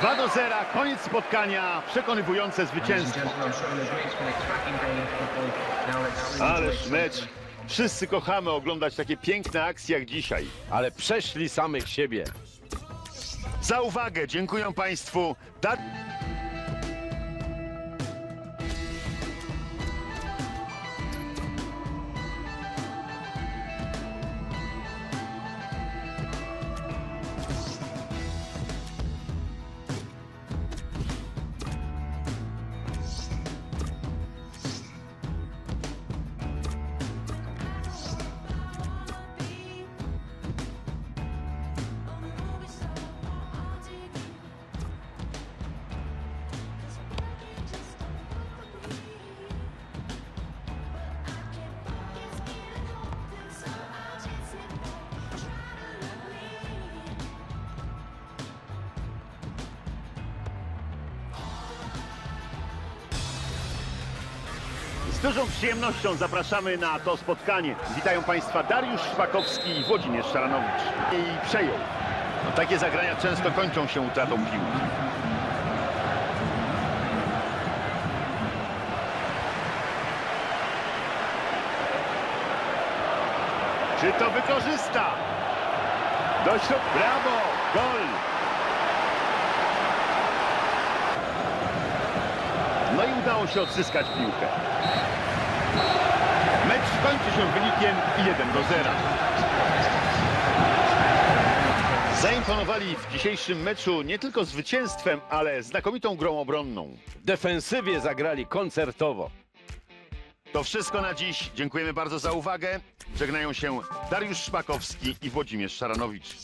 2 do 0, koniec spotkania, przekonywujące zwycięstwo. Ależ mecz. Wszyscy kochamy oglądać takie piękne akcje jak dzisiaj. ale przeszli samych siebie. Za uwagę dziękuję Państwu. Da Z dużą przyjemnością zapraszamy na to spotkanie. Witają Państwa Dariusz Szpakowski i Włodzimierz Szaranowicz. I przejął. No, takie zagrania często kończą się utratą piłki. Czy to wykorzysta? Do środka. Brawo! Gol! No i udało się odzyskać piłkę. Mecz kończy się wynikiem 1 do 0. Zaimponowali w dzisiejszym meczu nie tylko zwycięstwem, ale znakomitą grą obronną. W defensywie zagrali koncertowo. To wszystko na dziś. Dziękujemy bardzo za uwagę. Żegnają się Dariusz Szpakowski i Włodzimierz Szaranowicz.